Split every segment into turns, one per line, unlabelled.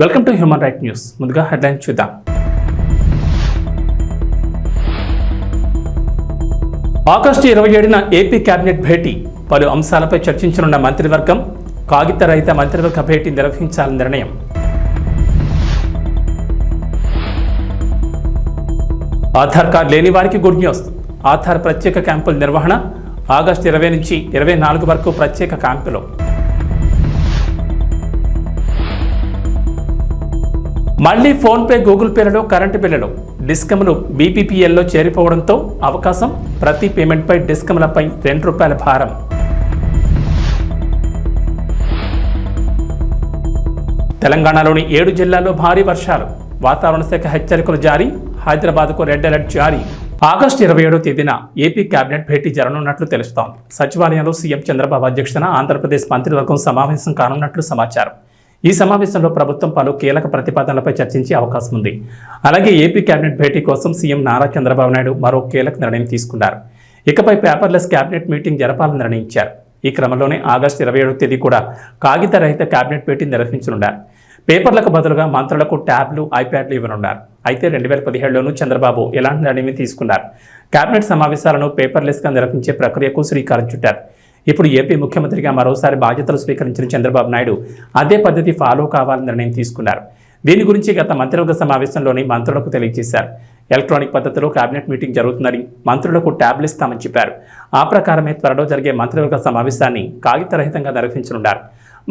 Welcome to human right news. ముందుగా headline చూద్దాం. August ఇరవై ఏడున ఏపీ కేబినెట్ భేటీ. పలు అంశాలపై చర్చించనున్న మంత్రివర్గం కాగిత రహిత మంత్రివర్గ భేటీ నిర్వహించాలని నిర్ణయం. ఆధార్ కార్డు లేని వారికి గుడ్ న్యూస్. ఆధార్ ప్రత్యేక క్యాంపుల నిర్వహణ ఆగస్టు ఇరవై నుంచి ఇరవై నాలుగు వరకు ప్రత్యేక క్యాంపులు. మళ్ళీ ఫోన్పే గూగుల్ పేలలో కరెంటు బిల్లులు. డిస్కమ్లు బీపీపీఎల్లో చేరిపోవడంతో అవకాశం. ప్రతి పేమెంట్పై డిస్కమ్లపై రెండు రూపాయల భారం. తెలంగాణలోని ఏడు జిల్లాల్లో భారీ వర్షాలు. వాతావరణ శాఖ హెచ్చరికలు జారీ. హైదరాబాద్కు రెడ్ అలర్ట్ జారీ. ఆగస్టు ఇరవై ఏడో తేదీన ఏపీ కేబినెట్ భేటీ జరగనున్నట్లు తెలుస్తోంది. సచివాలయంలో సీఎం చంద్రబాబు అధ్యక్షతన ఆంధ్రప్రదేశ్ మంత్రివర్గం సమావేశం కానున్నట్లు సమాచారం. ఈ సమావేశంలో ప్రభుత్వం పలు కీలక ప్రతిపాదనలపై చర్చించే అవకాశం ఉంది. అలాగే ఏపీ కేబినెట్ భేటీ కోసం సీఎం నారా చంద్రబాబు నాయుడు మరో కీలక నిర్ణయం తీసుకున్నారు. ఇకపై పేపర్లెస్ కేబినెట్ మీటింగ్ జరపాలని నిర్ణయించారు. ఈ క్రమంలోనే ఆగస్టు ఇరవై ఏడవ తేదీ కూడా కాగిత రహిత కేబినెట్ భేటీ నిర్వహించనున్నారు. పేపర్లకు బదులుగా మంత్రులకు ట్యాబ్లు ఐప్యాడ్లు ఇవ్వనున్నారు. అయితే రెండు వేల పదిహేడులోనూ చంద్రబాబు ఎలాంటి నిర్ణయం తీసుకున్నారు? కేబినెట్ సమావేశాలను పేపర్లెస్గా నిర్వహించే ప్రక్రియకు శ్రీకారం చుట్టారు. ఇప్పుడు ఏపీ ముఖ్యమంత్రిగా మరోసారి బాధ్యతలు స్వీకరించిన చంద్రబాబు నాయుడు అదే పద్ధతి ఫాలో కావాలని నిర్ణయం తీసుకున్నారు. దీని గురించి గత మంత్రివర్గ సమావేశంలోని మంత్రులకు తెలియజేశారు. ఎలక్ట్రానిక్ పద్ధతిలో కేబినెట్ మీటింగ్ జరుగుతుందని మంత్రులకు ట్యాబ్లు ఇస్తామని చెప్పారు. ఆ ప్రకారమే త్వరలో జరిగే మంత్రివర్గ సమావేశాన్ని కాగితరహితంగా నిర్వహించనున్నారు.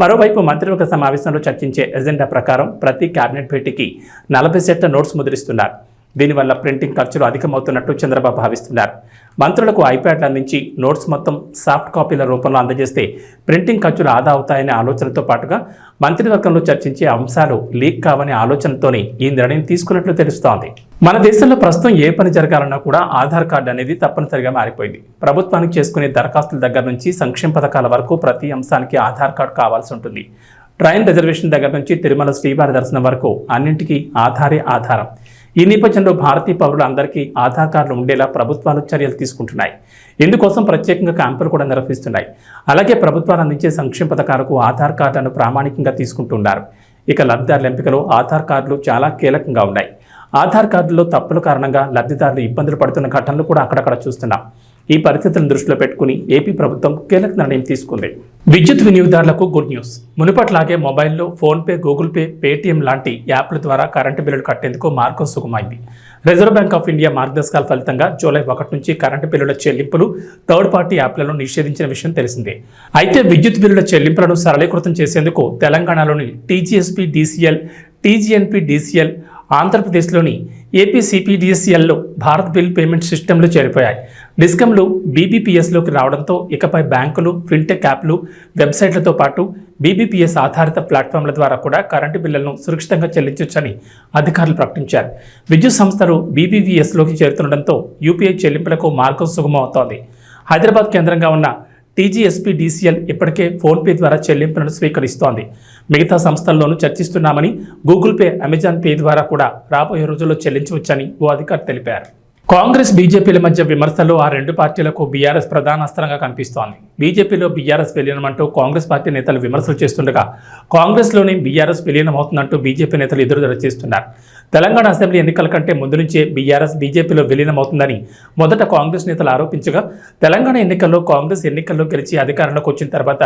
మరోవైపు మంత్రివర్గ సమావేశంలో చర్చించే ఎజెండా ప్రకారం ప్రతి కేబినెట్ భేటీకి నలభై సెట్ల నోట్స్ ముద్రిస్తున్నారు. దీనివల్ల ప్రింటింగ్ ఖర్చులు అధికమవుతున్నట్టు చంద్రబాబు భావిస్తున్నారు. మంత్రులకు ఐప్యాడ్లు అందించి నోట్స్ మొత్తం సాఫ్ట్ కాపీల రూపంలో అందజేస్తే ప్రింటింగ్ ఖర్చులు ఆదా అవుతాయనే ఆలోచనతో పాటుగా మంత్రివర్గంలో చర్చించే అంశాలు లీక్ కావనే ఆలోచనతోనే ఈ నిర్ణయం తీసుకున్నట్లు తెలుస్తోంది. మన దేశంలో ప్రస్తుతం ఏ పని జరగాలన్నా కూడా ఆధార్ కార్డు అనేది తప్పనిసరిగా మారిపోయింది. ప్రభుత్వానికి చేసుకునే దరఖాస్తుల దగ్గర నుంచి సంక్షేమ పథకాల వరకు ప్రతి అంశానికి ఆధార్ కార్డు కావాల్సి ఉంటుంది. ట్రైన్ రిజర్వేషన్ దగ్గర నుంచి తిరుమల శ్రీవారి దర్శనం వరకు అన్నింటికీ ఆధారే ఆధారం. ఈ నేపథ్యంలో భారతీయ పౌరులు అందరికీ ఆధార్ కార్డులు ఉండేలా ప్రభుత్వాలు చర్యలు తీసుకుంటున్నాయి. ఇందుకోసం ప్రత్యేకంగా క్యాంపులు కూడా నిర్వహిస్తున్నాయి. అలాగే ప్రభుత్వాలు అందించే సంక్షేమ పథకాలకు ఆధార్ కార్డులను ప్రామాణికంగా తీసుకుంటున్నారు. ఇక లబ్ధిదారుల ఎంపికలో ఆధార్ కార్డులు చాలా కీలకంగా ఉన్నాయి. ఆధార్ కార్డులో తప్పుల కారణంగా లబ్ధిదారులు ఇబ్బందులు పడుతున్న ఘటనలు కూడా అక్కడక్కడ చూస్తున్నాం. ఈ పరిస్థితులను దృష్టిలో పెట్టుకుని ఏపీ ప్రభుత్వం కీలక నిర్ణయం తీసుకుంది. విద్యుత్ వినియోగదారులకు గుడ్ న్యూస్. మునుపట్లాగే మొబైల్లో ఫోన్పే గూగుల్ పే పేటీఎం లాంటి యాప్ల ద్వారా కరెంటు బిల్లులు కట్టేందుకు మార్గం సుగమైంది. రిజర్వ్ బ్యాంక్ ఆఫ్ ఇండియా మార్గదర్శకాల ఫలితంగా జూలై ఒకటి నుంచి కరెంటు బిల్లుల చెల్లింపులు థర్డ్ పార్టీ యాప్లను నిషేధించిన విషయం తెలిసిందే. అయితే విద్యుత్ బిల్లుల చెల్లింపులను సరళీకృతం చేసేందుకు తెలంగాణలోని టీజీఎస్పీ డీసీఎల్ టీజీఎన్పీ డీసీఎల్ ఆంధ్రప్రదేశ్లోని ఏపీసీపీడీఎస్ఎల్లో భారత్ బిల్ పేమెంట్ సిస్టమ్లు చేరిపోయాయి. డిస్కమ్లు బీబీపీఎస్లోకి రావడంతో ఇకపై బ్యాంకులు ఫిన్టెక్ యాప్లు వెబ్సైట్లతో పాటు బీబీపీఎస్ ఆధారిత ప్లాట్ఫామ్ల ద్వారా కూడా కరెంటు బిల్లులను సురక్షితంగా చెల్లించవచ్చని అధికారులు ప్రకటించారు. విద్యుత్ సంస్థలు బీబీపీఎస్లోకి చేరుతుండటంతో యూపీఐ చెల్లింపులకు మార్గం సుగమవుతోంది హైదరాబాద్ కేంద్రంగా ఉన్న టీజీఎస్పీ డీసీఎల్ ఇప్పటికే ఫోన్పే ద్వారా చెల్లింపులను స్వీకరిస్తోంది. మిగతా సంస్థల్లోనూ చర్చిస్తున్నామని గూగుల్ పే అమెజాన్ పే ద్వారా కూడా రాబోయే రోజుల్లో చెల్లించవచ్చని ఓ అధికారి తెలిపారు. కాంగ్రెస్ బీజేపీల మధ్య విమర్శలు ఆ రెండు పార్టీలకు బీఆర్ఎస్ ప్రధాన అస్త్రంగా కనిపిస్తోంది. బీజేపీలో బీఆర్ఎస్ విలీనమంటూ కాంగ్రెస్ పార్టీ నేతలు విమర్శలు చేస్తుండగా కాంగ్రెస్లోని బీఆర్ఎస్ విలీనమవుతుందంటూ బీజేపీ నేతలు ఎదురు చేస్తున్నారు. తెలంగాణ అసెంబ్లీ ఎన్నికల కంటే ముందు నుంచే బీఆర్ఎస్ బీజేపీలో విలీనమవుతుందని మొదట కాంగ్రెస్ నేతలు ఆరోపించగా తెలంగాణ ఎన్నికల్లో కాంగ్రెస్ ఎన్నికల్లో గెలిచి అధికారంలోకి వచ్చిన తర్వాత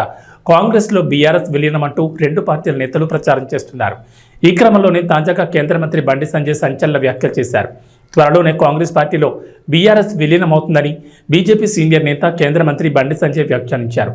కాంగ్రెస్లో బీఆర్ఎస్ విలీనమంటూ రెండు పార్టీల నేతలు ప్రచారం చేస్తున్నారు. ఈ క్రమంలోనే తాజాగా కేంద్ర మంత్రి బండి సంజయ్ సంచలన వ్యాఖ్యలు చేశారు. త్వరలోనే కాంగ్రెస్ పార్టీలో బీఆర్ఎస్ విలీనమవుతుందని బీజేపీ సీనియర్ నేత కేంద్ర మంత్రి బండి సంజయ్ వ్యాఖ్యానించారు.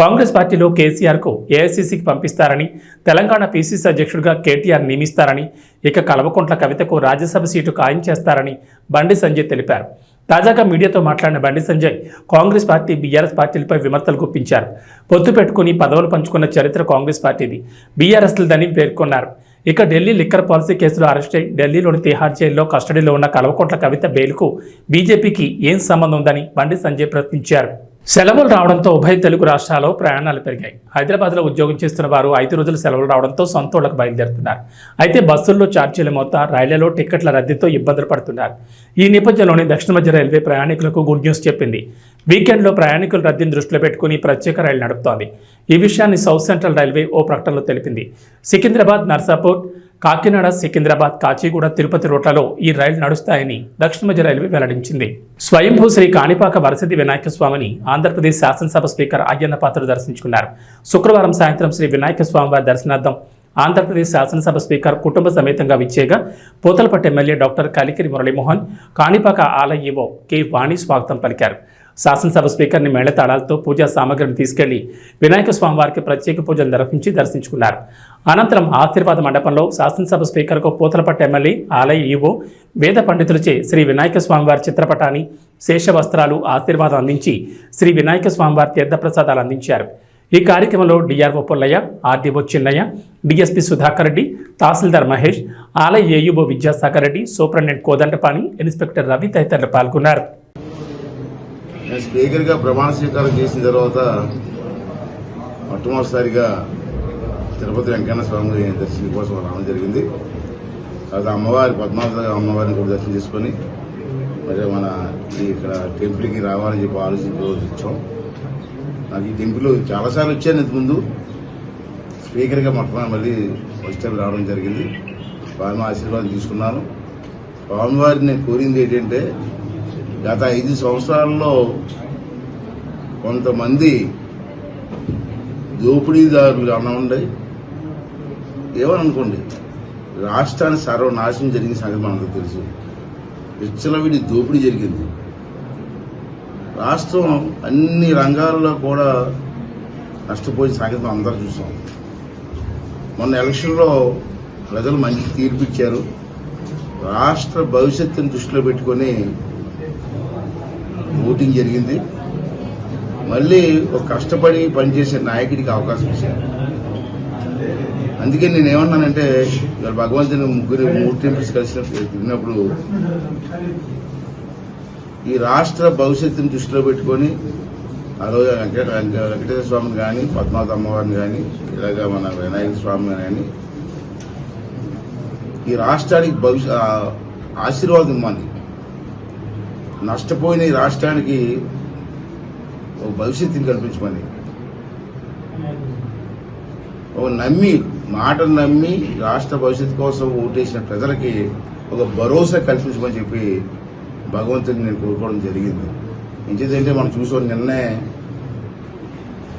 కాంగ్రెస్ పార్టీలో కేసీఆర్కు ఏఐసీసీకి పంపిస్తారని తెలంగాణ పీసీసీ అధ్యక్షుడిగా కేటీఆర్ నియమిస్తారని ఇక కల్వకుంట్ల కవితకు రాజ్యసభ సీటు ఖాయం చేస్తారని బండి సంజయ్ తెలిపారు. తాజాగా మీడియాతో మాట్లాడిన బండి సంజయ్ కాంగ్రెస్ పార్టీ బీఆర్ఎస్ పార్టీలపై విమర్శలు గుప్పించారు. పొత్తు పెట్టుకుని పదవులు పంచుకున్న చరిత్ర కాంగ్రెస్ పార్టీది. బీఆర్ఎస్లదని పేర్కొన్నారు. ఇక ఢిల్లీ లిక్కర్ పాలసీ కేసులో అరెస్ట్ అయి ఢిల్లీలోని తిహార్ జైల్లో కస్టడీలో ఉన్న కలవకోట్ల కవిత బెయిల్కు బీజేపీకి ఏం సంబంధం ఉందని బండి సంజయ్ ప్రశ్నించారు. సెలవులు రావడంతో ఉభయ తెలుగు రాష్ట్రాల్లో ప్రయాణాలు పెరిగాయి. హైదరాబాద్లో ఉద్యోగం చేస్తున్న వారు ఐదు రోజులు సెలవులు రావడంతో సొంతోళ్ళకు బయలుదేరుతున్నారు. అయితే బస్సుల్లో ఛార్జీల మొత్తం రైళ్ళలో టికెట్ల రద్దీతో ఇబ్బందులు పడుతున్నారు. ఈ నేపథ్యంలోనే దక్షిణ మధ్య రైల్వే ప్రయాణికులకు గుడ్ న్యూస్ చెప్పింది. వీకెండ్లో ప్రయాణికుల రద్దీని దృష్టిలో పెట్టుకుని ప్రత్యేక రైలు నడుపుతోంది. ఈ విషయాన్ని సౌత్ సెంట్రల్ రైల్వే ఓ ప్రకటనలో తెలిపింది. సికింద్రాబాద్ నర్సాపూర్ కాకినాడ సికింద్రాబాద్ కాచిగూడ తిరుపతి రోడ్లలో ఈ రైలు నడుస్తాయని దక్షిణ మధ్య రైల్వే వెల్లడించింది. స్వయంభూ శ్రీ కాణిపాక వరసిద్ధి వినాయక స్వామిని ఆంధ్రప్రదేశ్ శాసనసభ స్పీకర్ అయ్యన్న పాత్ర దర్శించుకున్నారు. శుక్రవారం సాయంత్రం శ్రీ వినాయక స్వామివారి దర్శనార్థం ఆంధ్రప్రదేశ్ శాసనసభ స్పీకర్ కుటుంబ సమేతంగా విచ్చేగా పోతలపట్టు ఎమ్మెల్యే డాక్టర్ కలికిరి మురళీమోహన్ కాణిపాక ఆలయ ఈవో కె వాణి స్వాగతం పలికారు. శాసనసభ స్పీకర్ని మేళతాళాలతో పూజా సామగ్రిని తీసుకెళ్ళి వినాయక స్వామివారికి ప్రత్యేక పూజలు నిర్వహించి దర్శించుకున్నారు. అనంతరం ఆశీర్వాద మండపంలో శాసనసభ స్పీకర్కు పూతలపట్టు ఎమ్మెల్యే ఆలయ ఈవో వేద పండితులచే శ్రీ వినాయక స్వామివారి చిత్రపటాన్ని శేష వస్త్రాలు ఆశీర్వాదం అందించి శ్రీ వినాయక స్వామివారి తీర్థప్రసాదాలు అందించారు. ఈ కార్యక్రమంలో DRO Pullaiah RDO Chinnaiah DSP Sudhakar Reddy tahsildar Mahesh ఆలయ ఏయుబో విద్యాసాగర్ రెడ్డి సూపరింటెండెంట్ కోదండపాణి ఇన్స్పెక్టర్ రవి తదితరులు పాల్గొన్నారు.
స్పీకర్గా ప్రమాణ స్వీకారం చేసిన తర్వాత మొట్టమొదటిసారిగా తిరుపతి వెంకన్న స్వామి దర్శనం కోసం రావడం జరిగింది. తర్వాత అమ్మవారి పద్మావతి అమ్మవారిని కూడా దర్శనం చేసుకొని మరి మన ఇక్కడ టెంపుల్కి రావాలని చెప్పి ఆలోచించి వచ్చాం. నాకు ఈ టెంపుల్ చాలాసార్లు వచ్చాను ఇంతకుముందు స్పీకర్గా మొట్టమొదటి మళ్ళీ ఫస్ట్ టైం రావడం జరిగింది. స్వామి ఆశీర్వాదం తీసుకున్నాను. స్వామివారిని నేను కోరింది ఏంటంటే గత ఐదు సంవత్సరాల్లో కొంతమంది దోపిడీదారులు అనండి ఏమని అనుకోండి రాష్ట్రాన్ని సర్వనాశనం జరిగిన సంగతి మనకు తెలుసు. విచ్చలవిడి దోపిడీ జరిగింది. రాష్ట్రం అన్ని రంగాల్లో కూడా నష్టపోయిన సంగతి అందరూ చూసాం. మొన్న ఎలక్షన్లో ప్రజలు మంచి తీర్పు ఇచ్చారు. రాష్ట్ర భవిష్యత్తును దృష్టిలో పెట్టుకొని ఓటింగ్ జరిగింది. మళ్ళీ ఒక కష్టపడి పనిచేసే నాయకుడికి అవకాశం ఇచ్చారు. అందుకే నేను ఏమన్నానంటే ఇవాళ భగవంతుని ముగ్గురు మూడు టెంపుల్స్ కలిసినప్పుడు తిరిగినప్పుడు ఈ రాష్ట్ర భవిష్యత్తుని దృష్టిలో పెట్టుకొని ఆ రోజు వెంకట వెంకటేశ్వర స్వామిని కానీ పద్మావతి అమ్మవారిని కానీ ఇలాగ మన వినాయక స్వామిని కానీ ఈ రాష్ట్రానికి భవిష్య ఆశీర్వాదం ఇవ్వాలి నష్టపోయిన ఈ రాష్ట్రానికి ఒక భవిష్యత్తుని కల్పించమని. నమ్మి మాటను నమ్మి రాష్ట్ర భవిష్యత్తు కోసం ఓటేసిన ప్రజలకి ఒక భరోసా కల్పించమని చెప్పి భగవంతుని నేను కోరుకోవడం జరిగింది. ఇంకేదంటే మనం చూసాం నిన్నే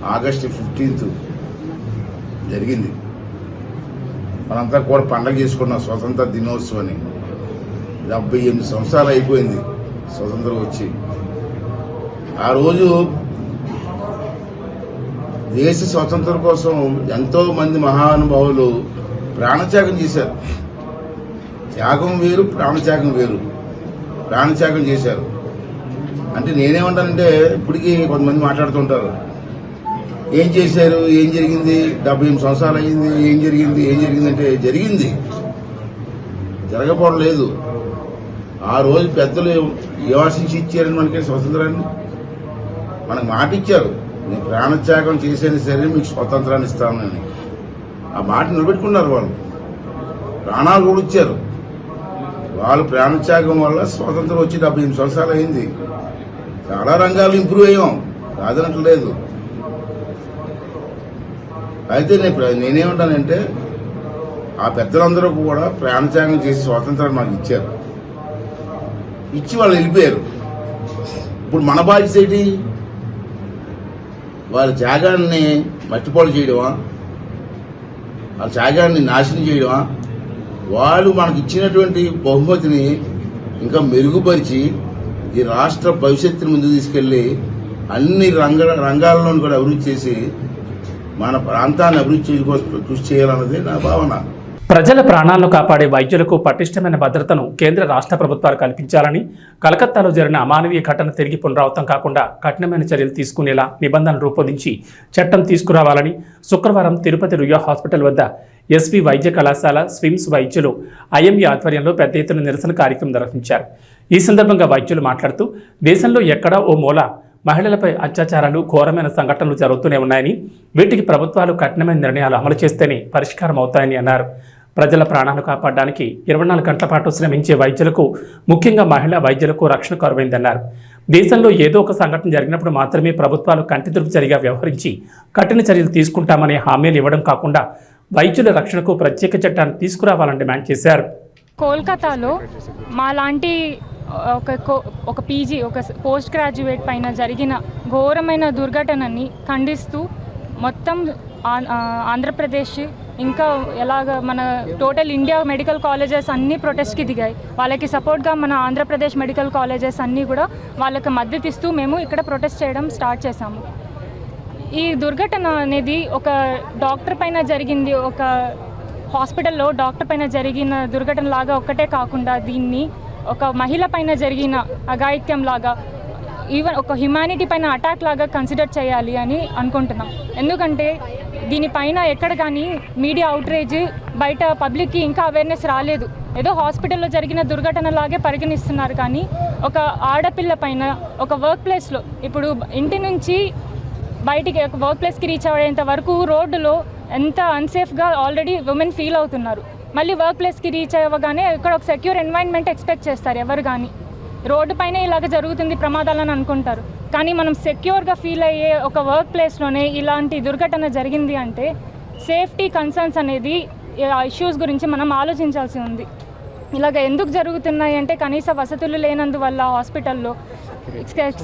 ఆగస్టు ఫిఫ్టీన్త్ జరిగింది. మనంతా కూడా పండగ చేసుకున్నాం స్వతంత్ర దినోత్సవాన్ని డెబ్బై ఎనిమిది సంవత్సరాలు అయిపోయింది స్వతంత్రం వచ్చి. ఆ రోజు దేశ స్వతంత్రం కోసం ఎంతో మంది మహానుభావులు ప్రాణత్యాగం చేశారు. త్యాగం వేరు ప్రాణత్యాగం వేరు. ప్రాణత్యాగం చేశారు. అంటే నేనేమంటానంటే ఇప్పటికీ కొంతమంది మాట్లాడుతుంటారు. ఏం చేశారు? ఏం జరిగింది? డెబ్బై ఎనిమిది సంవత్సరాలు అయింది. ఏం జరిగింది? ఏం జరిగింది అంటే జరిగింది. జరగపోవడం లేదు. ఆ రోజు పెద్దలు ఏవాసించి ఇచ్చారని మనకి స్వతంత్రాన్ని? మనకు మాట ఇచ్చారు. నీ ప్రాణత్యాగం చేసేది సరే మీకు స్వతంత్రాన్ని ఇస్తానని ఆ మాట నిలబెట్టుకున్నారు వాళ్ళు. ప్రాణాలు కూడా ఇచ్చారు. వాళ్ళు ప్రాణత్యాగం వల్ల స్వాతంత్రం వచ్చి డెబ్బై ఎనిమిది సంవత్సరాలు అయింది. చాలా రంగాలు ఇంప్రూవ్ అయ్యాం. కాదనట్లేదు. అయితే నేను నేనేమంటానంటే ఆ పెద్దలందరూ కూడా ప్రాణత్యాగం చేసి స్వాతంత్రాన్ని మాకు ఇచ్చారు. ఇచ్చి వాళ్ళు వెళ్ళిపోయారు. ఇప్పుడు మన బాధ్యత ఏంటి? వాళ్ళ త్యాగాన్ని మట్టిపాలు చేయడమా? వాళ్ళ త్యాగాన్ని నాశనం చేయడమా? వాళ్ళు మనకు ఇచ్చినటువంటి బహుమతిని ఇంకా మెరుగుపరిచి ఈ రాష్ట్ర భవిష్యత్తుని ముందుకు తీసుకెళ్ళి అన్ని రంగ రంగాల్లోనూ కూడా అభివృద్ధి చేసి మన ప్రాంతాన్ని అభివృద్ధి చేయడం కృషి చేయాలన్నది నా భావన.
ప్రజల ప్రాణాలను కాపాడే వైద్యులకు పటిష్టమైన భద్రతను కేంద్ర రాష్ట్ర ప్రభుత్వాలు కల్పించాలని కలకత్తాలో జరిగిన అమానవీయ ఘటన తిరిగి పునరావృతం కాకుండా కఠినమైన చర్యలు తీసుకునేలా నిబంధనలు రూపొందించి చట్టం తీసుకురావాలని శుక్రవారం తిరుపతి రుయా హాస్పిటల్ వద్ద ఎస్వి వైద్య కళాశాల స్విమ్స్ వైద్యులు ఐఎంఈ ఆధ్వర్యంలో పెద్ద ఎత్తున నిరసన కార్యక్రమం నిర్వహించారు. ఈ సందర్భంగా వైద్యులు మాట్లాడుతూ దేశంలో ఎక్కడా ఓ మూల మహిళలపై అత్యాచారాలు ఘోరమైన సంఘటనలు జరుగుతూనే ఉన్నాయని వీటికి ప్రభుత్వాలు కఠినమైన నిర్ణయాలు అమలు చేస్తేనే పరిష్కారం అవుతాయని అన్నారు. ప్రజల ప్రాణాలు కాపాడడానికి ఇరవై నాలుగు గంటల పాటు శ్రమించే వైద్యులకు ముఖ్యంగా మహిళా వైద్యులకు రక్షణ కరువైందన్నారు. దేశంలో ఏదో ఒక సంఘటన జరిగినప్పుడు మాత్రమే ప్రభుత్వాలు కంటితురుపు చర్యగా వ్యవహరించి కఠిన చర్యలు తీసుకుంటామనే హామీలు ఇవ్వడం కాకుండా వైద్యుల రక్షణకు ప్రత్యేక చట్టాన్ని తీసుకురావాలని డిమాండ్ చేశారు.
కోల్కతాలో మా లాంటి ఒక కో- ఒక పీజీ ఒక పోస్ట్ గ్రాడ్యుయేట్ పైన జరిగిన ఘోరమైన దుర్ఘటనని ఖండిస్తూ మొత్తం ఆంధ్రప్రదేశ్ ఇంకా ఎలాగ మన టోటల్ ఇండియా మెడికల్ కాలేజెస్ అన్నీ ప్రొటెస్ట్కి దిగాయి. వాళ్ళకి సపోర్ట్గా మన ఆంధ్రప్రదేశ్ మెడికల్ కాలేజెస్ అన్నీ కూడా వాళ్ళకి మద్దతు ఇస్తూ మేము ఇక్కడ ప్రొటెస్ట్ చేయడం స్టార్ట్ చేశాము. ఈ దుర్ఘటన అనేది ఒక డాక్టర్ పైన జరిగింది ఒక హాస్పిటల్లో డాక్టర్ పైన జరిగిన దుర్ఘటన లాగా ఒక్కటే కాకుండా దీన్ని ఒక మహిళ పైన జరిగిన అఘాయిత్యం లాగా ఈవెన్ ఒక హ్యుమానిటీ పైన అటాక్ లాగా కన్సిడర్ చేయాలి అని అనుకుంటున్నాం. ఎందుకంటే దీనిపైన ఎక్కడ కానీ మీడియా అవుట్రేజ్ బయట పబ్లిక్కి ఇంకా అవేర్నెస్ రాలేదు. ఏదో హాస్పిటల్లో జరిగిన దుర్ఘటన లాగే పరిగణిస్తున్నారు కానీ ఒక ఆడపిల్ల పైన ఒక వర్క్ ప్లేస్లో ఇప్పుడు ఇంటి నుంచి బయటికి ఒక వర్క్ ప్లేస్కి రీచ్ అయ్యేంత వరకు రోడ్డులో ఎంత అన్సేఫ్గా ఆల్రెడీ ఉమెన్ ఫీల్ అవుతున్నారు. మళ్ళీ వర్క్ ప్లేస్కి రీచ్ అవ్వగానే ఇక్కడ ఒక సెక్యూర్ ఎన్వైర్న్మెంట్ ఎక్స్పెక్ట్ చేస్తారు ఎవరు కానీ రోడ్డు పైన ఇలాగ జరుగుతుంది ప్రమాదాలని అనుకుంటారు. కానీ మనం సెక్యూర్గా ఫీల్ అయ్యే ఒక వర్క్ ప్లేస్లోనే ఇలాంటి దుర్ఘటన జరిగింది అంటే సేఫ్టీ కన్సర్న్స్ అనేది ఆ ఇష్యూస్ గురించి మనం ఆలోచించాల్సి ఉంది. ఇలాగ ఎందుకు జరుగుతున్నాయి అంటే కనీస వసతులు లేనందువల్ల హాస్పిటల్లో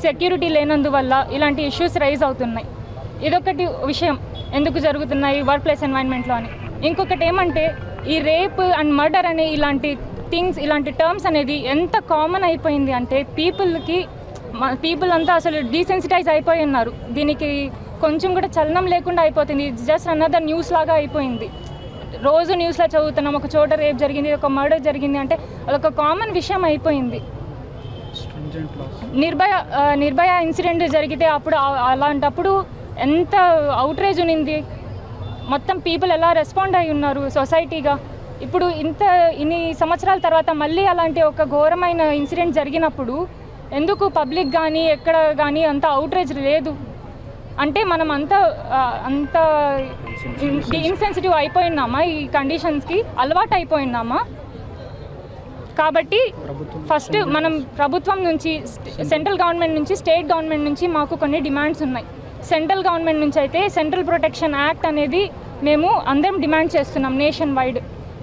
సెక్యూరిటీ లేనందువల్ల ఇలాంటి ఇష్యూస్ రైజ్ అవుతున్నాయి. ఇదొకటి విషయం ఎందుకు జరుగుతున్నాయి వర్క్ ప్లేస్ ఎన్వైరన్మెంట్లో అని. ఇంకొకటి ఏమంటే ఈ రేప్ అండ్ మర్డర్ అనే ఇలాంటి థింగ్స్ ఇలాంటి టర్మ్స్ అనేది ఎంత కామన్ అయిపోయింది అంటే పీపుల్కి పీపుల్ అంతా అసలు డీసెన్సిటైజ్ అయిపోయి ఉన్నారు. దీనికి కొంచెం కూడా చలనం లేకుండా అయిపోతుంది. జస్ట్ అనదర్ న్యూస్ లాగా అయిపోయింది. రోజు న్యూస్లో చదువుతున్నాం ఒక చోట రేప్ జరిగింది ఒక మర్డర్ జరిగింది అంటే అదొక కామన్ విషయం అయిపోయింది. నిర్భయ నిర్భయ ఇన్సిడెంట్ జరిగితే అప్పుడు అలాంటప్పుడు ఎంత అవుట్రేజ్ ఉన్నింది? మొత్తం పీపుల్ ఎలా రెస్పాండ్ అయి ఉన్నారు సొసైటీగా ఇప్పుడు ఇంత ఇన్ని సంవత్సరాల తర్వాత మళ్ళీ అలాంటి ఒక ఘోరమైన ఇన్సిడెంట్ జరిగినప్పుడు ఎందుకు పబ్లిక్ కానీ ఎక్కడ కానీ అంత అవుట్రేజ్ లేదు? అంటే మనం అంత అంత ఇన్సెన్సిటివ్ అయిపోయినామా ఈ కండిషన్స్కి అలవాటు అయిపోయినామా? కాబట్టి ఫస్ట్ మనం ప్రభుత్వం నుంచి సెంట్రల్ గవర్నమెంట్ నుంచి స్టేట్ గవర్నమెంట్ నుంచి మాకు కొన్ని డిమాండ్స్ ఉన్నాయి. సెంట్రల్ గవర్నమెంట్ నుంచి అయితే సెంట్రల్ ప్రొటెక్షన్ యాక్ట్ అనేది మేము అందరం డిమాండ్ చేస్తున్నాం నేషన్ వైడ్.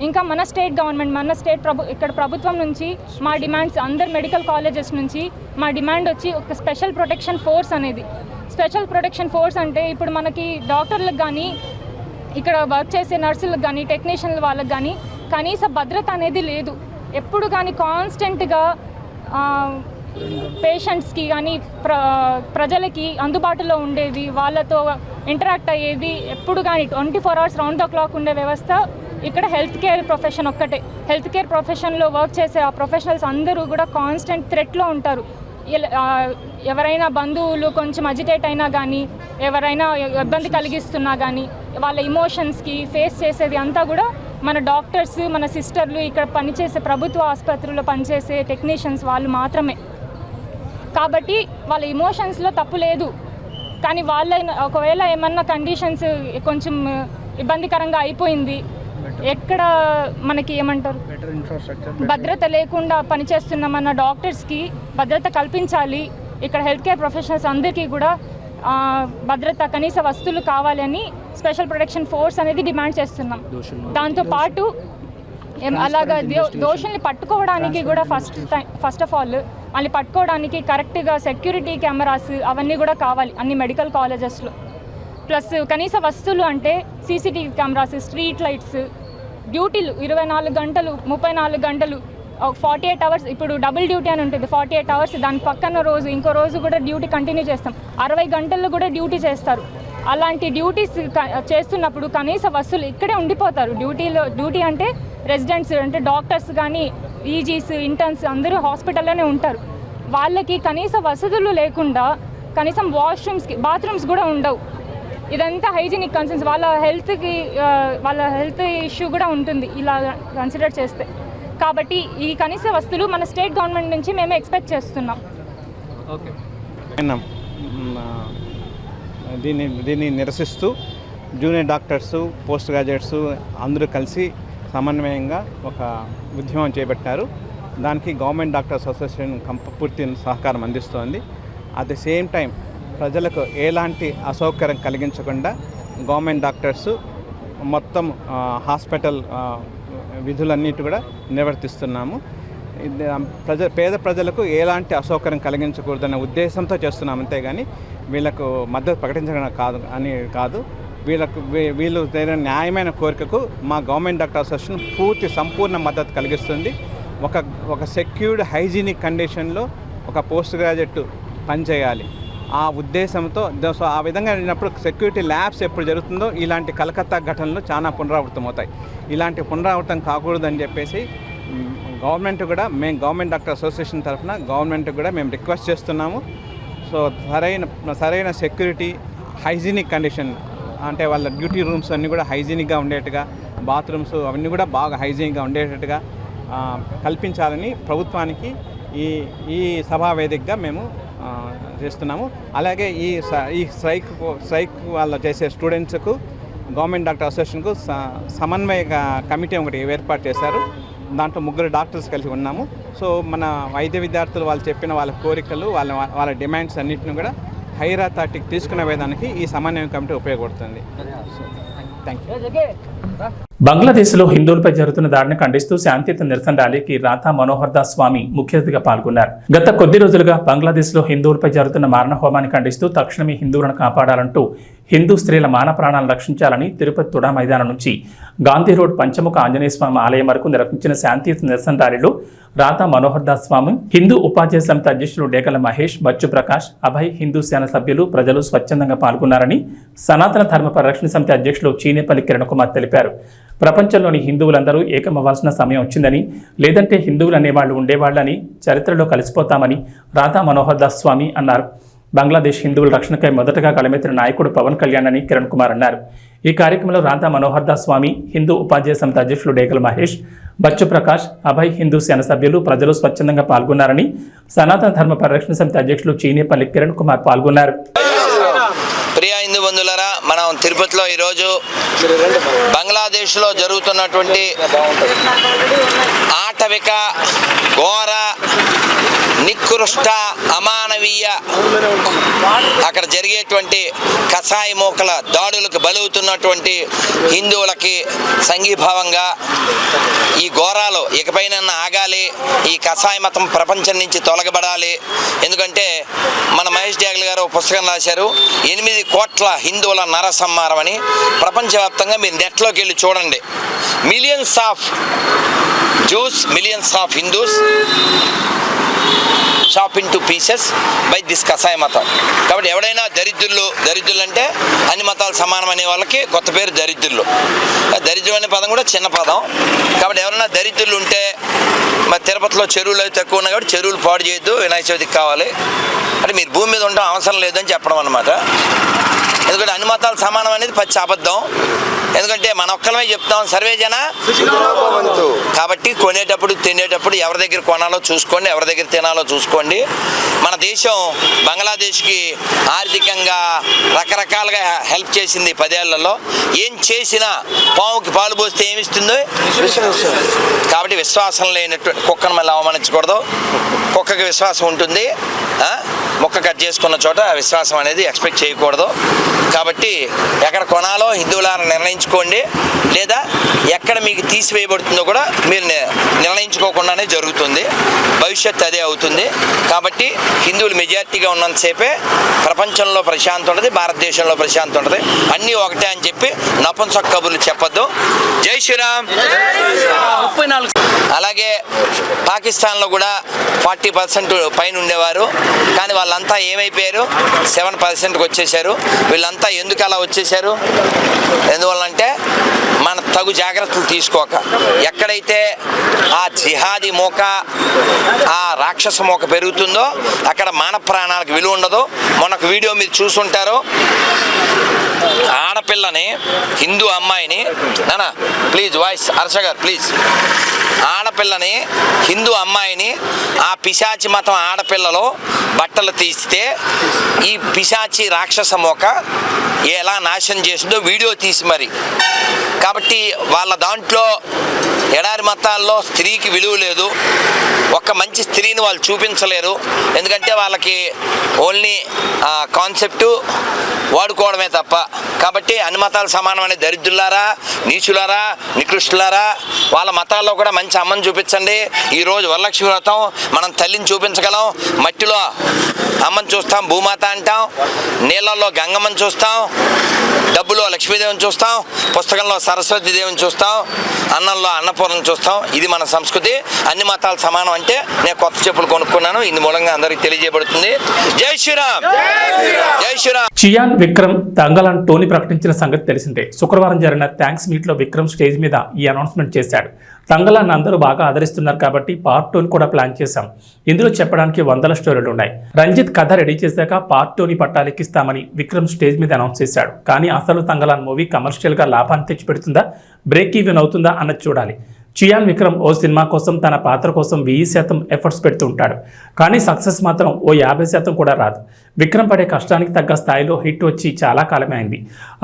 ఇంకా మన స్టేట్ గవర్నమెంట్ మన స్టేట్ ప్రభు ఇక్కడ ప్రభుత్వం నుంచి మా డిమాండ్స్ అందరు మెడికల్ కాలేజెస్ నుంచి మా డిమాండ్ వచ్చి ఒక స్పెషల్ ప్రొటెక్షన్ ఫోర్స్ అనేది. స్పెషల్ ప్రొటెక్షన్ ఫోర్స్ అంటే ఇప్పుడు మనకి డాక్టర్లకు కానీ ఇక్కడ వర్క్ చేసే నర్సులకు కానీ టెక్నీషియన్ల వాళ్ళకి కానీ కనీస భద్రత అనేది లేదు. ఎప్పుడు కానీ కాన్స్టెంట్గా పేషెంట్స్కి కానీ ప్ర ప్రజలకి అందుబాటులో ఉండేది వాళ్ళతో ఇంటరాక్ట్ అయ్యేది ఎప్పుడు కానీ twenty four hours round the clock ఉండే వ్యవస్థ. ఇక్కడ హెల్త్ కేర్ ప్రొఫెషన్ ఒక్కటే. హెల్త్ కేర్ ప్రొఫెషన్లో వర్క్ చేసే ఆ ప్రొఫెషనల్స్ అందరూ కూడా కాన్స్టెంట్ థ్రెట్లో ఉంటారు. ఎవరైనా బంధువులు కొంచెం అజిటేట్ అయినా కానీ ఎవరైనా ఇబ్బంది కలిగిస్తున్నా కానీ వాళ్ళ ఇమోషన్స్కి ఫేస్ చేసేది అంతా కూడా మన డాక్టర్స్ మన సిస్టర్లు ఇక్కడ పనిచేసే ప్రభుత్వ ఆసుపత్రుల్లో పనిచేసే టెక్నీషియన్స్ వాళ్ళు మాత్రమే. కాబట్టి వాళ్ళ ఇమోషన్స్లో తప్పు లేదు. కానీ వాళ్ళ ఒకవేళ ఏమన్నా కండిషన్స్ కొంచెం ఇబ్బందికరంగా అయిపోయింది ఎక్కడ మనకి ఏమంటారు?
బెటర్ ఇన్ఫ్రాస్ట్రక్చర్
భద్రత లేకుండా పనిచేస్తున్న మన డాక్టర్స్కి భద్రత కల్పించాలి. ఇక్కడ హెల్త్ కేర్ ప్రొఫెషనల్స్ అందరికీ కూడా ఆ, భద్రత కనీస వస్తువులు కావాలని స్పెషల్ ప్రొటెక్షన్ ఫోర్స్ అనేది డిమాండ్ చేస్తున్నాం. దాంతో పాటు అలాగా దోషుల్ని పట్టుకోవడానికి కూడా first time first of all వాళ్ళని పట్టుకోవడానికి కరెక్ట్గా సెక్యూరిటీ కెమెరాస్ అవన్నీ కూడా కావాలి అన్ని మెడికల్ కాలేజెస్లో ప్లస్ కనీస వస్తువులు అంటే సీసీటీవీ కెమెరాస్ స్ట్రీట్ లైట్స్ డ్యూటీలు ఇరవై నాలుగు గంటలు ముప్పై నాలుగు గంటలు ఫార్టీ ఎయిట్ అవర్స్ ఇప్పుడు డబుల్ డ్యూటీ అని ఉంటుంది ఫార్టీ ఎయిట్ అవర్స్ దాని పక్కన రోజు ఇంకో రోజు కూడా డ్యూటీ కంటిన్యూ చేస్తాం. అరవై గంటల్లో కూడా డ్యూటీ చేస్తారు. అలాంటి డ్యూటీస్ చేస్తున్నప్పుడు కనీస వస్తువులు ఇక్కడే ఉండిపోతారు. డ్యూటీలో డ్యూటీ అంటే రెసిడెంట్స్ అంటే డాక్టర్స్ కానీ ఈజీస్ ఇంటర్న్స్ అందరూ హాస్పిటల్లోనే ఉంటారు. వాళ్ళకి కనీస వసతులు లేకుండా కనీసం వాష్రూమ్స్కి బాత్రూమ్స్ కూడా ఉండవు. ఇదంతా హైజీనిక్ కన్సర్న్స్. వాళ్ళ హెల్త్కి వాళ్ళ హెల్త్ ఇష్యూ కూడా ఉంటుంది ఇలా కన్సిడర్ చేస్తే. కాబట్టి ఈ కనీస వస్తువులు మన స్టేట్ గవర్నమెంట్ నుంచి మేము ఎక్స్పెక్ట్ చేస్తున్నాం.
విన్నాం. దీన్ని దీన్ని నిరసిస్తూ జూనియర్ డాక్టర్స్ పోస్ట్ గ్రాడ్యుయేట్స్ అందరూ కలిసి సమన్వయంగా ఒక ఉద్యమం చేపట్టారు. దానికి గవర్నమెంట్ డాక్టర్స్ అసోసియేషన్ కంప పూర్తి సహకారం అందిస్తోంది. అట్ ది సేమ్ టైం ప్రజలకు ఎలాంటి అసౌకర్యం కలిగించకుండా గవర్నమెంట్ డాక్టర్స్ మొత్తం హాస్పిటల్ విధులన్నిటి కూడా నిర్వర్తిస్తున్నాము. ప్రజ పేద ప్రజలకు ఎలాంటి అసౌకర్యం కలిగించకూడదనే ఉద్దేశంతో చేస్తున్నాం అంతేగాని వీళ్ళకు మద్దతు ప్రకటించడం కాదు అని కాదు. వీళ్ళకు వీ- వీళ్ళు తగిన న్యాయమైన కోరికకు మా గవర్నమెంట్ డాక్టర్ అసోసియేషన్ పూర్తి సంపూర్ణ మద్దతు కలిగిస్తుంది. ఒక ఒక సెక్యూర్డ్ హైజీనిక్ కండిషన్లో ఒక పోస్ట్ గ్రాడ్యుయేట్ పనిచేయాలి ఆ ఉద్దేశంతో సో ఆ విధంగా వెళ్ళినప్పుడు సెక్యూరిటీ ల్యాబ్స్ ఎప్పుడు జరుగుతుందో ఇలాంటి కలకత్తా ఘటనలు చాలా పునరావృతం అవుతాయి ఇలాంటి పునరావృతం కాకూడదని చెప్పేసి గవర్నమెంట్ కూడా మేము గవర్నమెంట్ డాక్టర్ అసోసియేషన్ తరఫున గవర్నమెంట్ కూడా మేము రిక్వెస్ట్ చేస్తున్నాము. సో సరైన సరైన సెక్యూరిటీ హైజీనిక్ కండిషన్ అంటే వాళ్ళ డ్యూటీ రూమ్స్ అన్నీ కూడా హైజీనిక్గా ఉండేట్టుగా బాత్రూమ్స్ అవన్నీ కూడా బాగా హైజీనిక్గా ఉండేటట్టుగా కల్పించాలని ప్రభుత్వానికి ఈ ఈ సభా వేదికగా మేము చేస్తున్నాము. అలాగే ఈ ఈ స్ట్రైక్ స్ట్రైక్ వాళ్ళు చేసే స్టూడెంట్స్కు గవర్నమెంట్ డాక్టర్ అసోసియేషన్కు స- సమన్వయ కమిటీ ఒకటి ఏర్పాటు చేశారు. దాంట్లో ముగ్గురు డాక్టర్స్ కలిసి ఉన్నాము. సో మన వైద్య విద్యార్థులు వాళ్ళు చెప్పిన వాళ్ళ కోరికలు వాళ్ళ వాళ్ళ డిమాండ్స్ అన్నింటిని కూడా హైర్ అథారిటీకి తీసుకునే విధానికి ఈ సమన్వయం కమిటీ ఉపయోగపడుతుంది.
బంగ్లాదేశ్లో హిందువులపై జరుగుతున్న దాడిని ఖండిస్తూ శాంతియుత నిరసన ర్యాలీకి రాధా మనోహర్ దాస్ స్వామి ముఖ్య అతిథిగా పాల్గొన్నారు. గత కొద్ది రోజులుగా బంగ్లాదేశ్లో హిందువులపై జరుగుతున్న మారణ హోమాన్ని ఖండిస్తూ తక్షణమే హిందువులను కాపాడాలంటూ హిందూ స్త్రీల మాన ప్రాణాలను రక్షించాలని తిరుపతి తుడా మైదానం నుంచి గాంధీ రోడ్ పంచముఖ ఆంజనేయ స్వామి ఆలయం వరకు నిర్వహించిన శాంతియుత నిరసన ర్యాలీలో రాధా మనోహర్ దాస్ స్వామి హిందూ ఉపాధ్యాయ సమితి అధ్యక్షులు డేకల మహేష్ బచ్చు ప్రకాష్ అభయ్ హిందూ సేన సభ్యులు ప్రజలు స్వచ్ఛందంగా పాల్గొన్నారని సనాతన ధర్మ పరిరక్షణ సమితి అధ్యక్షులు చీనేపల్లి కిరణ్ కుమార్ తెలిపారు. ప్రపంచంలోని హిందువులందరూ ఏకమవ్వాల్సిన సమయం వచ్చిందని లేదంటే హిందువులు అనేవాళ్ళు ఉండేవాళ్ళని చరిత్రలో కలిసిపోతామని రాధా మనోహర్ దాస్ స్వామి అన్నారు. బంగ్లాదేశ్ హిందువుల రక్షణకై మొదటగా కలమెత్తిన నాయకుడు పవన్ కళ్యాణ్ అని కిరణ్ కుమార్ అన్నారు. ఈ కార్యక్రమంలో రాధా మనోహర్ దాస్ స్వామి హిందూ ఉపాధ్యాయ సమితి అధ్యక్షులు డేగల మహేష్ బచ్చు ప్రకాష్ అభయ్ హిందూ సేన సభ్యులు ప్రజలు స్వచ్ఛందంగా పాల్గొన్నారని సనాతన ధర్మ పరిరక్షణ సమితి అధ్యక్షులు చీనేపల్లి కిరణ్ కుమార్ పాల్గొన్నారు.
ప్రియ హిందూ బంధువులరా మనం తిరుపతిలో ఈరోజు బంగ్లాదేశ్లో జరుగుతున్నటువంటి ఆటవిక ఘోర నికృష్ట అమానవీయ అక్కడ జరిగేటువంటి కషాయ మూకల దాడులకు బలవుతున్నటువంటి హిందువులకి సంఘీభావంగా ఈ ఘోరాలు ఇకపైన ఆగాలి ఈ కషాయ మతం ప్రపంచం నుంచి తొలగబడాలి. ఎందుకంటే మన మహేష్ డ్యాగల్ గారు ఒక పుస్తకం రాశారు ఎనిమిది కోట్ల హిందువుల నరసంహారం అని. ప్రపంచవ్యాప్తంగా మీరు నెట్లోకి వెళ్ళి చూడండి. Millions of Jews millions of Hindus chop into pieces by this కషాయ మతం కాబట్టి ఎవడైనా దరిద్రులు దరిద్రులు అంటే అన్ని మతాలు సమానం అనే వాళ్ళకి కొత్త పేరు దరిద్రులు. ఆ దరిద్రం అనే పదం కూడా చిన్న పదం. కాబట్టి ఎవరైనా దరిద్రులు ఉంటే మరి తిరుపతిలో చెరువులు అవి తక్కువ ఉన్నాయి కాబట్టి చెరువులు పాడు చేయొద్దు వినాయక చవితికి కావాలి. అంటే మీరు భూమి మీద ఉండడం అవసరం లేదని చెప్పడం అనమాట ఎందుకంటే అన్ని మతాలు సమానం అనేది పచ్చి అబద్ధం. ఎందుకంటే మన ఒక్కలమే చెప్తాం సర్వే జన కాబట్టి కొనేటప్పుడు తినేటప్పుడు ఎవరి దగ్గర కొనాలో చూసుకోండి ఎవరి దగ్గర తినాలో చూసుకోండి. మన దేశం బంగ్లాదేశ్కి ఆర్థికంగా రకరకాలుగా హెల్ప్ చేసింది పదేళ్ళలో. ఏం చేసినా పావుకి పాలు పోస్తే ఏమిస్తుందో? కాబట్టి విశ్వాసం లేనట్టు కుక్కను మళ్ళీ అవమానించకూడదు. కుక్కకి విశ్వాసం ఉంటుంది? మొక్క కట్ చేసుకున్న చోట విశ్వాసం అనేది ఎక్స్పెక్ట్ చేయకూడదు. కాబట్టి ఎక్కడ కొనాలో హిందువులారా నిర్ణయించుకోండి. లేదా ఎక్కడ మీకు తీసివేయబడుతుందో కూడా మీరు ని- నిర్ణయించుకోకుండానే జరుగుతుంది. భవిష్యత్తు అదే అవుతుంది. కాబట్టి హిందువులు మెజారిటీగా ఉన్నంతసేపే ప్రపంచంలో ప్రశాంతం ఉంటుంది భారతదేశంలో ప్రశాంతం ఉంటుంది. అన్నీ ఒకటే అని చెప్పి నపుంసక్ కబుర్లు చెప్పొద్దు. జై శ్రీరామ్. అలాగే పాకిస్తాన్లో కూడా ఫార్టీ పర్సెంట్ పైన ఉండేవారు. కానీ వాళ్ళంతా ఏమైపోయారు? సెవెన్ పర్సెంట్కి వచ్చేసారు వీళ్ళంతా ఎందుకు అలా వచ్చేసారు ఎందువల్లంటే మన తగు జాగ్రత్తలు తీసుకోక. ఎక్కడైతే ఆ జిహాదీ మోక ఆ రాక్షస మోక పెరుగుతుందో అక్కడ మాన ప్రాణాలకు విలువ ఉండదు. మొన్న వీడియో మీరు చూసుంటారు ఆడపిల్లని హిందూ అమ్మాయిని నానా ప్లీజ్ వాయిస్ హర్ష గారు ప్లీజ్ ఆడపిల్లని హిందూ అమ్మాయిని ఆ పిశాచి మతం ఆడపిల్లలో బట్టలు తీస్తే ఈ పిశాచి రాక్షస మోక ఎలా నాశనం చేసిందో వీడియో తీసి మరి. కాబట్టి వాళ్ళ దాంట్లో ఎడారి మతాల్లో స్త్రీకి విలువ లేదు. ఒక్క మంచి స్త్రీని వాళ్ళు చూపించలేరు. ఎందుకంటే వాళ్ళకి ఓన్లీ కాన్సెప్టు వాడుకోవడమే తప్ప. కాబట్టి అన్ని మతాలు సమానమైన దరిద్రులారా నీచులారా నికృష్టులారా వాళ్ళ మతాల్లో కూడా మంచి అమ్మని చూపించండి. ఈరోజు వరలక్ష్మి వ్రతం మనం తల్లిని చూపించగలం. మట్టిలో అమ్మని చూస్తాం భూమాత అంటాం నీళ్ళల్లో గంగమ్మని చూస్తాం డబ్బులో లక్ష్మీదేవిని చూస్తాం పుస్తకంలో సరస్వతి దేవిని చూస్తాం అన్నంలో అన్నపూర్ణం చూస్తాం. ఇది మన సంస్కృతి. అన్ని మతాలు సమానం అంటే నేను కొత్త చెప్పులు కొనుక్కున్నాను. ఇందు మూలంగా అందరికీ తెలియజేయబడుతుంది. జై శ్రీరామ్! జై శ్రీరామ్!
చియాన్ విక్రమ్ తంగలాన్ టోనీ ప్రకటించిన సంగతి తెలిసిందే. శుక్రవారం జరిగిన థ్యాంక్స్ మీట్లో విక్రమ్ స్టేజ్ మీద ఈ అనౌన్స్మెంట్ చేశాడు. తంగలాన్ని అందరూ బాగా ఆదరిస్తున్నారు కాబట్టి పార్ట్ టూని కూడా ప్లాన్ చేశాం. ఇందులో చెప్పడానికి వందల స్టోరీలు ఉన్నాయి. రంజిత్ కథ రెడీ చేశాక పార్ట్ టూని పట్టాలెక్కిస్తామని విక్రమ్ స్టేజ్ మీద అనౌన్స్ చేశాడు. కానీ అసలు తంగలాన్ మూవీ కమర్షియల్గా లాభాన్ని తెచ్చిపెడుతుందా? బ్రేక్ ఈవెన్ అవుతుందా అన్నది చూడాలి. చియాన్ విక్రమ్ ఓ సినిమా కోసం తన పాత్ర కోసం వెయ్యి శాతం ఎఫర్ట్స్ పెడుతూ ఉంటాడు. కానీ సక్సెస్ మాత్రం ఓ యాభై శాతం కూడా రాదు. విక్రమ్ పడే కష్టానికి తగ్గ స్థాయిలో హిట్ వచ్చి చాలా కాలమే అయింది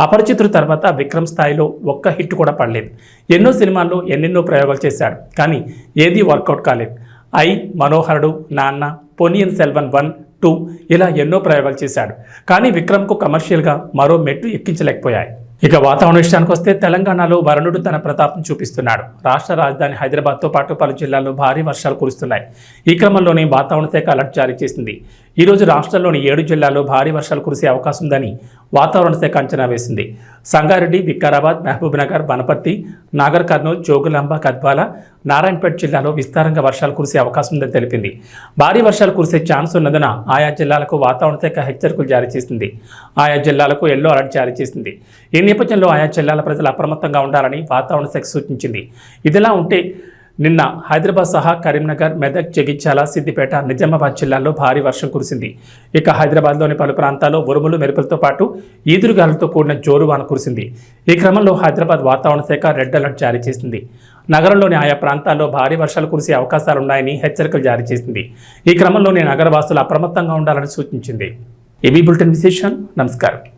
అపరిచితుడు తర్వాత విక్రమ్ స్థాయిలో ఒక్క హిట్ కూడా పడలేదు. ఎన్నో సినిమాల్లో ఎన్నెన్నో ప్రయోగాలు చేశాడు. కానీ ఏదీ వర్కౌట్ కాలేదు. ఐ మనోహరుడు నాన్న పొనియన్ సెల్వన్ వన్ టూ ఇలా ఎన్నో ప్రయోగాలు చేశాడు. కానీ విక్రమ్కు కమర్షియల్గా మరో మెట్టు ఎక్కించలేకపోయాయి. ఇక వాతావరణ విషయానికి వస్తే తెలంగాణలో వరుణుడు తన ప్రతాపం చూపిస్తున్నాడు. రాష్ట్ర రాజధాని హైదరాబాద్తో పాటు పలు జిల్లాల్లో భారీ వర్షాలు కురుస్తున్నాయి. ఈ క్రమంలోనే వాతావరణ శాఖ అలర్ట్ జారీ చేసింది. ఈరోజు రాష్ట్రంలోని ఏడు జిల్లాల్లో భారీ వర్షాలు కురిసే అవకాశం ఉందని వాతావరణ శాఖ అంచనా వేసింది. సంగారెడ్డి వికారాబాద్ మహబూబ్నగర్ వనపర్తి నాగర్ కర్నూలు జోగులాంబ గద్వాల నారాయణపేట జిల్లాలో విస్తారంగా వర్షాలు కురిసే అవకాశం ఉందని తెలిపింది. భారీ వర్షాలు కురిసే ఛాన్స్ ఉన్నందున ఆయా జిల్లాలకు వాతావరణ శాఖ హెచ్చరికలు జారీ చేసింది. ఆయా జిల్లాలకు ఎల్లో అలర్ట్ జారీ చేసింది. ఈ నేపథ్యంలో ఆయా జిల్లాల ప్రజలు అప్రమత్తంగా ఉండాలని వాతావరణ శాఖ సూచించింది. ఇదిలా ఉంటే నిన్న హైదరాబాద్ సహా కరీంనగర్ మెదక్ జగిత్యాల సిద్దిపేట నిజామాబాద్ జిల్లాల్లో భారీ వర్షం కురిసింది. ఇక హైదరాబాద్లోని పలు ప్రాంతాల్లో ఉరుములు మెరుపులతో పాటు ఈదురుగాలులతో కూడిన జోరు వాన కురిసింది. ఈ క్రమంలో హైదరాబాద్ వాతావరణ శాఖ రెడ్ అలర్ట్ జారీ చేసింది. నగరంలోని ఆయా ప్రాంతాల్లో భారీ వర్షాలు కురిసే అవకాశాలున్నాయని హెచ్చరికలు జారీ చేసింది. ఈ క్రమంలోనే నగరవాసులు అప్రమత్తంగా ఉండాలని సూచించింది. ఏబీ బులెటిన్ విశేషం నమస్కారం.